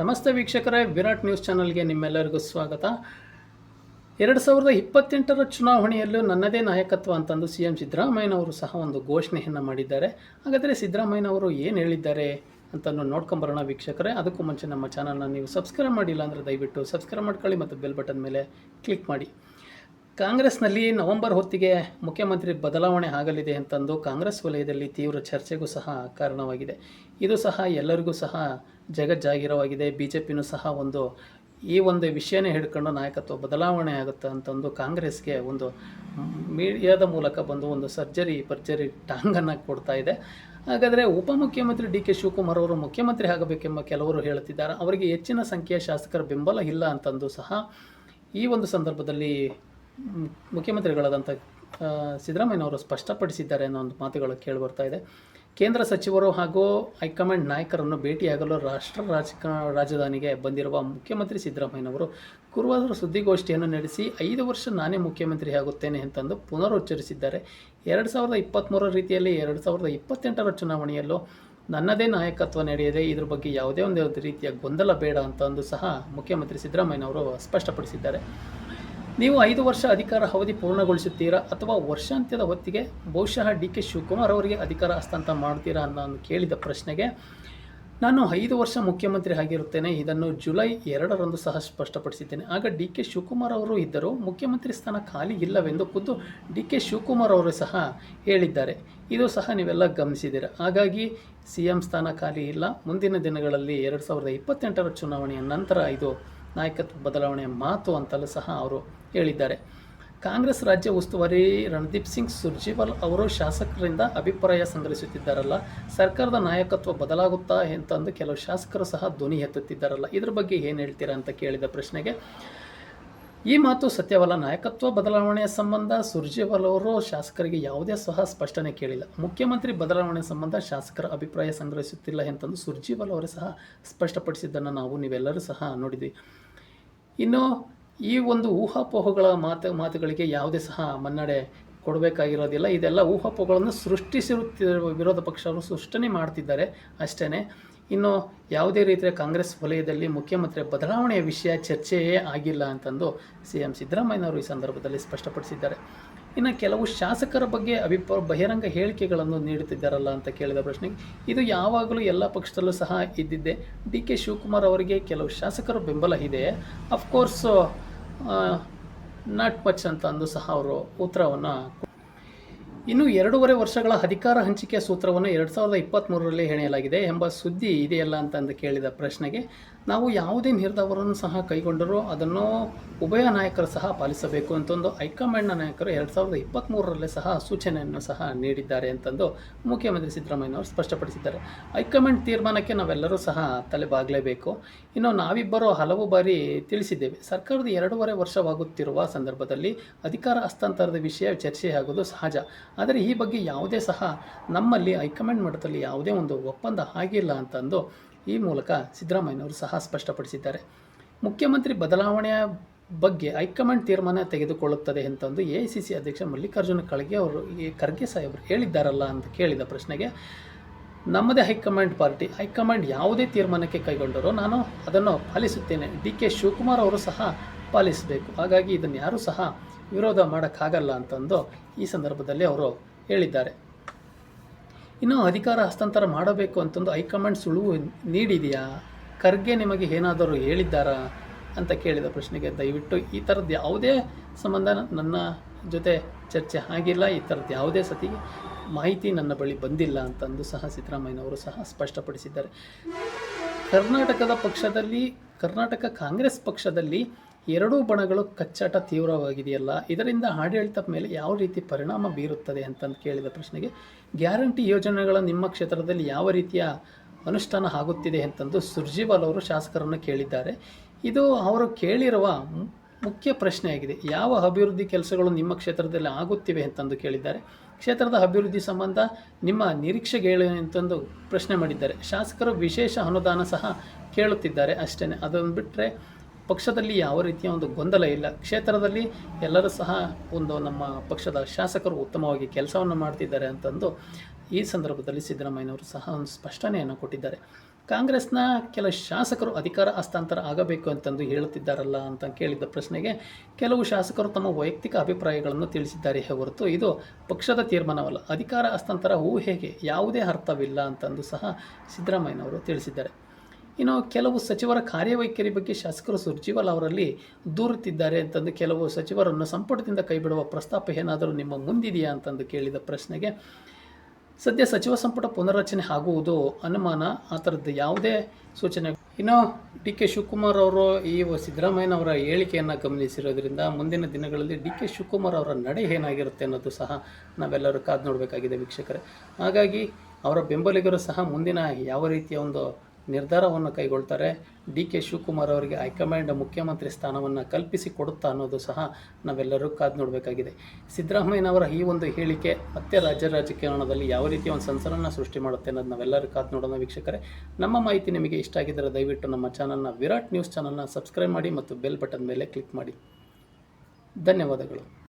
ನಮಸ್ತೆ ವೀಕ್ಷಕರೇ, ವಿರಾಟ್ ನ್ಯೂಸ್ ಚಾನಲ್ಗೆ ನಿಮ್ಮೆಲ್ಲರಿಗೂ ಸ್ವಾಗತ. ಎರಡು ಸಾವಿರದ ಇಪ್ಪತ್ತೆಂಟರ ಚುನಾವಣೆಯಲ್ಲೂ ನನ್ನದೇ ನಾಯಕತ್ವ ಅಂತಂದು ಸಿ ಎಂ ಸಿದ್ದರಾಮಯ್ಯನವರು ಸಹ ಒಂದು ಘೋಷಣೆಯನ್ನು ಮಾಡಿದ್ದಾರೆ. ಹಾಗಾದರೆ ಸಿದ್ದರಾಮಯ್ಯನವರು ಏನು ಹೇಳಿದ್ದಾರೆ ಅಂತಲೂ ನೋಡ್ಕೊಂಬರೋಣ ವೀಕ್ಷಕರೇ. ಅದಕ್ಕೂ ಮುಂಚೆ ನಮ್ಮ ಚಾನಲ್ನ ನೀವು ಸಬ್ಸ್ಕ್ರೈಬ್ ಮಾಡಿಲ್ಲ ಅಂದರೆ ದಯವಿಟ್ಟು ಸಬ್ಸ್ಕ್ರೈಬ್ ಮಾಡ್ಕೊಳ್ಳಿ ಮತ್ತು ಬೆಲ್ ಬಟನ್ ಮೇಲೆ ಕ್ಲಿಕ್ ಮಾಡಿ. ಕಾಂಗ್ರೆಸ್ನಲ್ಲಿ ನವೆಂಬರ್ ಹೊತ್ತಿಗೆ ಮುಖ್ಯಮಂತ್ರಿ ಬದಲಾವಣೆ ಆಗಲಿದೆ ಅಂತಂದು ಕಾಂಗ್ರೆಸ್ ವಲಯದಲ್ಲಿ ತೀವ್ರ ಚರ್ಚೆಗೂ ಸಹ ಕಾರಣವಾಗಿದೆ. ಇದು ಸಹ ಎಲ್ಲರಿಗೂ ಸಹ ಜಗಜ್ಜಾಗಿರವಾಗಿದೆ. ಬಿ ಜೆ ಪಿನೂ ಸಹ ಒಂದು, ಈ ಒಂದು ವಿಷಯನೇ ಹಿಡ್ಕೊಂಡು ನಾಯಕತ್ವ ಬದಲಾವಣೆ ಆಗುತ್ತೆ ಅಂತಂದು ಕಾಂಗ್ರೆಸ್ಗೆ ಒಂದು ಮೀಡಿಯಾದ ಮೂಲಕ ಬಂದು ಒಂದು ಸರ್ಜರಿ, ಪರ್ಜರಿ ಟಾಂಗನ್ನು ಕೊಡ್ತಾ ಇದೆ. ಹಾಗಾದರೆ ಉಪಮುಖ್ಯಮಂತ್ರಿ ಡಿ ಕೆ ಶಿವಕುಮಾರ್ ಅವರು ಮುಖ್ಯಮಂತ್ರಿ ಆಗಬೇಕೆಂಬ ಕೆಲವರು ಹೇಳುತ್ತಿದ್ದಾರೆ. ಅವರಿಗೆ ಹೆಚ್ಚಿನ ಸಂಖ್ಯೆಯ ಶಾಸಕರ ಬೆಂಬಲ ಇಲ್ಲ ಅಂತಂದು ಸಹ ಈ ಒಂದು ಸಂದರ್ಭದಲ್ಲಿ ಮುಖ್ಯಮಂತ್ರಿಗಳಾದಂಥ ಸಿದ್ದರಾಮಯ್ಯನವರು ಸ್ಪಷ್ಟಪಡಿಸಿದ್ದಾರೆ ಅನ್ನೋ ಒಂದು ಮಾತುಗಳು ಕೇಳಿಬರ್ತಾ ಇದೆ. ಕೇಂದ್ರ ಸಚಿವರು ಹಾಗೂ ಹೈಕಮಾಂಡ್ ನಾಯಕರನ್ನು ಭೇಟಿಯಾಗಲು ರಾಷ್ಟ್ರ ರಾಜಕ, ರಾಜಧಾನಿಗೆ ಬಂದಿರುವ ಮುಖ್ಯಮಂತ್ರಿ ಸಿದ್ದರಾಮಯ್ಯನವರು ಗುರುವಾರ ಸುದ್ದಿಗೋಷ್ಠಿಯನ್ನು ನಡೆಸಿ, ಐದು ವರ್ಷ ನಾನೇ ಮುಖ್ಯಮಂತ್ರಿ ಆಗುತ್ತೇನೆ ಅಂತಂದು ಪುನರುಚ್ಚರಿಸಿದ್ದಾರೆ. ಎರಡು ಸಾವಿರದ ಇಪ್ಪತ್ತ್ಮೂರರ ರೀತಿಯಲ್ಲಿ ಎರಡು ಸಾವಿರದ ಇಪ್ಪತ್ತೆಂಟರ ಚುನಾವಣೆಯಲ್ಲೂ ನನ್ನದೇ ನಾಯಕತ್ವ ನಡೆಯದೆ, ಇದ್ರ ಬಗ್ಗೆ ಯಾವುದೇ ಒಂದು ರೀತಿಯ ಗೊಂದಲ ಬೇಡ ಅಂತಂದು ಸಹ ಮುಖ್ಯಮಂತ್ರಿ ಸಿದ್ದರಾಮಯ್ಯನವರು ಸ್ಪಷ್ಟಪಡಿಸಿದ್ದಾರೆ. ನೀವು ಐದು ವರ್ಷ ಅಧಿಕಾರ ಅವಧಿ ಪೂರ್ಣಗೊಳಿಸುತ್ತೀರಾ ಅಥವಾ ವರ್ಷಾಂತ್ಯದ ಹೊತ್ತಿಗೆ ಬಹುಶಃ ಡಿ ಕೆ ಶಿವಕುಮಾರ್ ಅವರಿಗೆ ಅಧಿಕಾರ ಹಸ್ತಾಂತರ ಮಾಡ್ತೀರಾ ಅನ್ನೋ ಕೇಳಿದ ಪ್ರಶ್ನೆಗೆ ನಾನು ಐದು ವರ್ಷ ಮುಖ್ಯಮಂತ್ರಿ ಆಗಿರುತ್ತೇನೆ. ಇದನ್ನು ಜುಲೈ ಎರಡರಂದು ಸಹ ಸ್ಪಷ್ಟಪಡಿಸಿದ್ದೇನೆ. ಆಗ ಡಿ ಕೆ ಶಿವಕುಮಾರ್ ಅವರು ಇದ್ದರು ಮುಖ್ಯಮಂತ್ರಿ ಸ್ಥಾನ ಖಾಲಿ ಇಲ್ಲವೆಂದು ಖುದ್ದು ಡಿ ಕೆ ಶಿವಕುಮಾರ್ ಅವರು ಸಹ ಹೇಳಿದ್ದಾರೆ. ಇದು ಸಹ ನೀವೆಲ್ಲ ಗಮನಿಸಿದ್ದೀರ. ಹಾಗಾಗಿ ಸಿ ಎಂ ಸ್ಥಾನ ಖಾಲಿ ಇಲ್ಲ. ಮುಂದಿನ ದಿನಗಳಲ್ಲಿ ಎರಡು ಸಾವಿರದ ಇಪ್ಪತ್ತೆಂಟರ ಚುನಾವಣೆಯ ನಂತರ ಇದು ನಾಯಕತ್ವ ಬದಲಾವಣೆಯ ಮಾತು ಅಂತಲೂ ಸಹ ಅವರು ಹೇಳಿದ್ದಾರೆ. ಕಾಂಗ್ರೆಸ್ ರಾಜ್ಯ ಉಸ್ತುವಾರಿ ರಣದೀಪ್ ಸಿಂಗ್ ಸುರ್ಜಿವಾಲ್ ಅವರು ಶಾಸಕರಿಂದ ಅಭಿಪ್ರಾಯ ಸಂಗ್ರಹಿಸುತ್ತಿದ್ದಾರಲ್ಲ, ಸರ್ಕಾರದ ನಾಯಕತ್ವ ಬದಲಾಗುತ್ತಾ ಅಂತಂದು ಕೆಲವು ಶಾಸಕರು ಸಹ ಧ್ವನಿ ಎತ್ತುತ್ತಿದ್ದಾರಲ್ಲ, ಇದ್ರ ಬಗ್ಗೆ ಏನು ಹೇಳ್ತೀರಾ ಅಂತ ಕೇಳಿದ ಪ್ರಶ್ನೆಗೆ, ಈ ಮಾತು ಸತ್ಯವಲ್ಲ, ನಾಯಕತ್ವ ಬದಲಾವಣೆಯ ಸಂಬಂಧ ಸುರ್ಜೇವಾಲ್ ಅವರು ಶಾಸಕರಿಗೆ ಯಾವುದೇ ಸಹ ಸ್ಪಷ್ಟನೆ ಕೇಳಿಲ್ಲ. ಮುಖ್ಯಮಂತ್ರಿ ಬದಲಾವಣೆ ಸಂಬಂಧ ಶಾಸಕರ ಅಭಿಪ್ರಾಯ ಸಂಗ್ರಹಿಸುತ್ತಿಲ್ಲ ಅಂತಂದು ಸುರ್ಜೇವಾಲ್ ಅವರೇ ಸಹ ಸ್ಪಷ್ಟಪಡಿಸಿದ್ದನ್ನು ನಾವು ನೀವೆಲ್ಲರೂ ಸಹ ನೋಡಿದ್ವಿ. ಇನ್ನು ಈ ಒಂದು ಊಹಾಪೋಹಗಳ ಮಾತು, ಮಾತುಗಳಿಗೆ ಯಾವುದೇ ಸಹ ಮನ್ನಣೆ ಕೊಡಬೇಕಾಗಿರೋದಿಲ್ಲ. ಇದೆಲ್ಲ ಊಹಾಪೋಹಗಳನ್ನು ಸೃಷ್ಟಿಸಿರುತ್ತಿರುವ ವಿರೋಧ ಪಕ್ಷವರು ಸೃಷ್ಟನೆ ಮಾಡ್ತಿದ್ದಾರೆ ಅಷ್ಟೇ ಇನ್ನು ಯಾವುದೇ ರೀತಿಯ ಕಾಂಗ್ರೆಸ್ ವಲಯದಲ್ಲಿ ಮುಖ್ಯಮಂತ್ರಿ ಬದಲಾವಣೆಯ ವಿಷಯ ಚರ್ಚೆಯೇ ಆಗಿಲ್ಲ ಅಂತಂದು ಸಿ ಎಂ ಸಿದ್ದರಾಮಯ್ಯನವರು ಈ ಸಂದರ್ಭದಲ್ಲಿ ಸ್ಪಷ್ಟಪಡಿಸಿದ್ದಾರೆ. ಇನ್ನು ಕೆಲವು ಶಾಸಕರ ಬಗ್ಗೆ ಅಭಿಪ್ರಾಯ, ಬಹಿರಂಗ ಹೇಳಿಕೆಗಳನ್ನು ನೀಡುತ್ತಿದ್ದಾರಲ್ಲ ಅಂತ ಕೇಳಿದ ಪ್ರಶ್ನೆಗೆ, ಇದು ಯಾವಾಗಲೂ ಎಲ್ಲ ಪಕ್ಷದಲ್ಲೂ ಸಹ ಇದ್ದಿದ್ದೆ. ಡಿ ಕೆ ಶಿವಕುಮಾರ್ ಅವರಿಗೆ ಕೆಲವು ಶಾಸಕರ ಬೆಂಬಲ ಇದೆ. ಅಫ್ಕೋರ್ಸ್ ನಾಟ್ ಮಚ್ ಅಂತ ಅಂದು ಸಹ ಅವರು ಉತ್ತರವನ್ನು ಇನ್ನು ಎರಡೂವರೆ ವರ್ಷಗಳ ಅಧಿಕಾರ ಹಂಚಿಕೆ ಸೂತ್ರವನ್ನು ಎರಡು ಸಾವಿರದ ಇಪ್ಪತ್ತ್ಮೂರರಲ್ಲಿ ಹೆಣೆಯಲಾಗಿದೆ ಎಂಬ ಸುದ್ದಿ ಇದೆಯಲ್ಲ ಅಂತಂದು ಕೇಳಿದ ಪ್ರಶ್ನೆಗೆ, ನಾವು ಯಾವುದೇ ನಿರ್ಧಾರವನ್ನು ಸಹ ಕೈಗೊಂಡರೂ ಅದನ್ನು ಉಭಯ ನಾಯಕರು ಸಹ ಪಾಲಿಸಬೇಕು ಅಂತಂದು ಹೈಕಮಾಂಡ್ನ ನಾಯಕರು ಎರಡು ಸಾವಿರದ ಇಪ್ಪತ್ತ್ಮೂರರಲ್ಲೇ ಸಹ ಸೂಚನೆಯನ್ನು ಸಹ ನೀಡಿದ್ದಾರೆ ಅಂತಂದು ಮುಖ್ಯಮಂತ್ರಿ ಸಿದ್ದರಾಮಯ್ಯನವರು ಸ್ಪಷ್ಟಪಡಿಸಿದ್ದಾರೆ. ಹೈಕಮಾಂಡ್ ತೀರ್ಮಾನಕ್ಕೆ ನಾವೆಲ್ಲರೂ ಸಹ ತಲೆಬಾಗಲೇಬೇಕು. ಇನ್ನು ನಾವಿಬ್ಬರು ಹಲವು ಬಾರಿ ತಿಳಿಸಿದ್ದೇವೆ, ಸರ್ಕಾರದ ಎರಡೂವರೆ ವರ್ಷವಾಗುತ್ತಿರುವ ಸಂದರ್ಭದಲ್ಲಿ ಅಧಿಕಾರ ಹಸ್ತಾಂತರದ ವಿಷಯ ಚರ್ಚೆಯಾಗೋದು ಸಹಜ. ಆದರೆ ಈ ಬಗ್ಗೆ ಯಾವುದೇ ಸಹ ನಮ್ಮಲ್ಲಿ ಹೈಕಮಾಂಡ್ ಮಟ್ಟದಲ್ಲಿ ಯಾವುದೇ ಒಂದು ಒಪ್ಪಂದ ಆಗಿಲ್ಲ ಅಂತಂದು ಈ ಮೂಲಕ ಸಿದ್ದರಾಮಯ್ಯನವರು ಸಹ ಸ್ಪಷ್ಟಪಡಿಸಿದ್ದಾರೆ. ಮುಖ್ಯಮಂತ್ರಿ ಬದಲಾವಣೆಯ ಬಗ್ಗೆ ಹೈಕಮಾಂಡ್ ತೀರ್ಮಾನ ತೆಗೆದುಕೊಳ್ಳುತ್ತದೆ ಅಂತಂದು ಎ ಐ ಸಿ ಸಿ ಅಧ್ಯಕ್ಷ ಮಲ್ಲಿಕಾರ್ಜುನ ಖರ್ಗೆ ಅವರು, ಈ ಖರ್ಗೆ ಸಾಹೇಬರು ಹೇಳಿದ್ದಾರಲ್ಲ ಅಂತ ಕೇಳಿದ ಪ್ರಶ್ನೆಗೆ, ನಮ್ಮದೇ ಹೈಕಮಾಂಡ್ ಪಾರ್ಟಿ, ಹೈಕಮಾಂಡ್ ಯಾವುದೇ ತೀರ್ಮಾನಕ್ಕೆ ಕೈಗೊಂಡರೂ ನಾನು ಅದನ್ನು ಪಾಲಿಸುತ್ತೇನೆ. ಡಿ ಕೆ ಶಿವಕುಮಾರ್ ಅವರು ಸಹ ಪಾಲಿಸಬೇಕು. ಹಾಗಾಗಿ ಇದನ್ನು ಯಾರೂ ಸಹ ವಿರೋಧ ಮಾಡೋಕ್ಕಾಗಲ್ಲ ಅಂತಂದು ಈ ಸಂದರ್ಭದಲ್ಲಿ ಅವರು ಹೇಳಿದ್ದಾರೆ. ಇನ್ನು ಅಧಿಕಾರ ಹಸ್ತಾಂತರ ಮಾಡಬೇಕು ಅಂತಂದು ಹೈಕಮಾಂಡ್ ಸುಳುವು ನೀಡಿದೆಯಾ? ಖರ್ಗೆ ನಿಮಗೆ ಏನಾದರೂ ಹೇಳಿದ್ದಾರಾ ಅಂತ ಕೇಳಿದ ಪ್ರಶ್ನೆಗೆ ದಯವಿಟ್ಟು ಈ ಥರದ್ದು ಯಾವುದೇ ಸಂಬಂಧ ನನ್ನ ಜೊತೆ ಚರ್ಚೆ ಆಗಿಲ್ಲ, ಈ ಥರದ್ದು ಯಾವುದೇ ಸತಿ ಮಾಹಿತಿ ನನ್ನ ಬಳಿ ಬಂದಿಲ್ಲ ಅಂತಂದು ಸಹ ಸಿದ್ದರಾಮಯ್ಯನವರು ಸಹ ಸ್ಪಷ್ಟಪಡಿಸಿದ್ದಾರೆ. ಕರ್ನಾಟಕದ ಪಕ್ಷದಲ್ಲಿ, ಕರ್ನಾಟಕ ಕಾಂಗ್ರೆಸ್ ಪಕ್ಷದಲ್ಲಿ ಎರಡೂ ಬಣಗಳು ಕಚ್ಚಾಟ ತೀವ್ರವಾಗಿದೆಯಲ್ಲ, ಇದರಿಂದ ಆಡಳಿತದ ಮೇಲೆ ಯಾವ ರೀತಿ ಪರಿಣಾಮ ಬೀರುತ್ತದೆ ಅಂತಂದು ಕೇಳಿದ ಪ್ರಶ್ನೆಗೆ, ಗ್ಯಾರಂಟಿ ಯೋಜನೆಗಳ ನಿಮ್ಮ ಕ್ಷೇತ್ರದಲ್ಲಿ ಯಾವ ರೀತಿಯ ಅನುಷ್ಠಾನ ಆಗುತ್ತಿದೆ ಅಂತಂದು ಸುರ್ಜಿವಾಲ್ ಅವರು ಶಾಸಕರನ್ನು ಕೇಳಿದ್ದಾರೆ. ಇದು ಅವರು ಕೇಳಿರುವ ಮುಖ್ಯ ಪ್ರಶ್ನೆಯಾಗಿದೆ. ಯಾವ ಅಭಿವೃದ್ಧಿ ಕೆಲಸಗಳು ನಿಮ್ಮ ಕ್ಷೇತ್ರದಲ್ಲಿ ಆಗುತ್ತಿವೆ ಅಂತಂದು ಕೇಳಿದ್ದಾರೆ. ಕ್ಷೇತ್ರದ ಅಭಿವೃದ್ಧಿ ಸಂಬಂಧ ನಿಮ್ಮ ನಿರೀಕ್ಷೆಗಳು ಅಂತಂದು ಪ್ರಶ್ನೆ ಮಾಡಿದ್ದಾರೆ. ಶಾಸಕರು ವಿಶೇಷ ಅನುದಾನ ಸಹ ಕೇಳುತ್ತಿದ್ದಾರೆ ಅಷ್ಟೇ ಅದನ್ನು ಬಿಟ್ಟರೆ ಪಕ್ಷದಲ್ಲಿ ಯಾವ ರೀತಿಯ ಒಂದು ಗೊಂದಲ ಇಲ್ಲ. ಕ್ಷೇತ್ರದಲ್ಲಿ ಎಲ್ಲರೂ ಸಹ ಒಂದು ನಮ್ಮ ಪಕ್ಷದ ಶಾಸಕರು ಉತ್ತಮವಾಗಿ ಕೆಲಸವನ್ನು ಮಾಡ್ತಿದ್ದಾರೆ ಅಂತಂದು ಈ ಸಂದರ್ಭದಲ್ಲಿ ಸಿದ್ದರಾಮಯ್ಯನವರು ಸಹ ಒಂದು ಸ್ಪಷ್ಟನೆಯನ್ನು ಕೊಟ್ಟಿದ್ದಾರೆ. ಕಾಂಗ್ರೆಸ್ನ ಕೆಲ ಶಾಸಕರು ಅಧಿಕಾರ ಹಸ್ತಾಂತರ ಆಗಬೇಕು ಅಂತಂದು ಹೇಳುತ್ತಿದ್ದಾರಲ್ಲ ಅಂತ ಕೇಳಿದ್ದ ಪ್ರಶ್ನೆಗೆ ಕೆಲವು ಶಾಸಕರು ತಮ್ಮ ವೈಯಕ್ತಿಕ ಅಭಿಪ್ರಾಯಗಳನ್ನು ತಿಳಿಸಿದ್ದಾರೆ ಹೊರತು ಇದು ಪಕ್ಷದ ತೀರ್ಮಾನವಲ್ಲ. ಅಧಿಕಾರ ಹಸ್ತಾಂತರ ಊಹೆಗೆ ಯಾವುದೇ ಅರ್ಥವಿಲ್ಲ ಅಂತಂದು ಸಹ ಸಿದ್ದರಾಮಯ್ಯನವರು ತಿಳಿಸಿದ್ದಾರೆ. ಇನ್ನು ಕೆಲವು ಸಚಿವರ ಕಾರ್ಯವೈಖರಿ ಬಗ್ಗೆ ಶಾಸಕರು ಸುರ್ಜಿವಾಲ್ ಅವರಲ್ಲಿ ದೂರುತ್ತಿದ್ದಾರೆ ಅಂತಂದು ಕೆಲವು ಸಚಿವರನ್ನು ಸಂಪುಟದಿಂದ ಕೈಬಿಡುವ ಪ್ರಸ್ತಾಪ ಏನಾದರೂ ನಿಮ್ಮ ಮುಂದಿದೆಯಾ ಅಂತಂದು ಕೇಳಿದ ಪ್ರಶ್ನೆಗೆ, ಸದ್ಯ ಸಚಿವ ಸಂಪುಟ ಪುನರ್ರಚನೆ ಆಗುವುದು ಅನುಮಾನ, ಆ ಥರದ್ದು ಯಾವುದೇ ಸೂಚನೆ. ಇನ್ನು ಡಿ ಕೆ ಶಿವಕುಮಾರ್ ಅವರು ಈ ಸಿದ್ದರಾಮಯ್ಯನವರ ಹೇಳಿಕೆಯನ್ನು ಗಮನಿಸಿರೋದ್ರಿಂದ ಮುಂದಿನ ದಿನಗಳಲ್ಲಿ ಡಿ ಕೆ ಶಿವಕುಮಾರ್ ಅವರ ನಡೆ ಏನಾಗಿರುತ್ತೆ ಅನ್ನೋದು ಸಹ ನಾವೆಲ್ಲರೂ ಕಾದು ನೋಡಬೇಕಾಗಿದೆ ವೀಕ್ಷಕರೇ. ಹಾಗಾಗಿ ಅವರ ಬೆಂಬಲಿಗರು ಸಹ ಮುಂದಿನ ಯಾವ ರೀತಿಯ ಒಂದು ನಿರ್ಧಾರವನ್ನು ಕೈಗೊಳ್ತಾರೆ. ಡಿ ಕೆ ಶಿವಕುಮಾರ್ ಅವರಿಗೆ ಹೈಕಮಾಂಡ್ ಮುಖ್ಯಮಂತ್ರಿ ಸ್ಥಾನವನ್ನು ಕಲ್ಪಿಸಿ ಕೊಡುತ್ತಾ ಅನ್ನೋದು ಸಹ ನಾವೆಲ್ಲರೂ ಕಾದು ನೋಡಬೇಕಾಗಿದೆ. ಸಿದ್ದರಾಮಯ್ಯನವರ ಈ ಒಂದು ಹೇಳಿಕೆ ಮತ್ತೆ ರಾಜ್ಯ ರಾಜಕಾರಣದಲ್ಲಿ ಯಾವ ರೀತಿಯ ಒಂದು ಸಂಚಲನ ಸೃಷ್ಟಿ ಮಾಡುತ್ತೆ ಅನ್ನೋದು ನಾವೆಲ್ಲರೂ ಕಾದು ನೋಡೋಣ ವೀಕ್ಷಕರೇ. ನಮ್ಮ ಮಾಹಿತಿ ನಿಮಗೆ ಇಷ್ಟ ಆಗಿದ್ದರೆ ದಯವಿಟ್ಟು ನಮ್ಮ ಚಾನಲ್ನ ವಿರಾಟ್ ನ್ಯೂಸ್ ಚಾನಲ್ನ ಸಬ್ಸ್ಕ್ರೈಬ್ ಮಾಡಿ ಮತ್ತು ಬೆಲ್ ಬಟನ್ ಮೇಲೆ ಕ್ಲಿಕ್ ಮಾಡಿ. ಧನ್ಯವಾದಗಳು.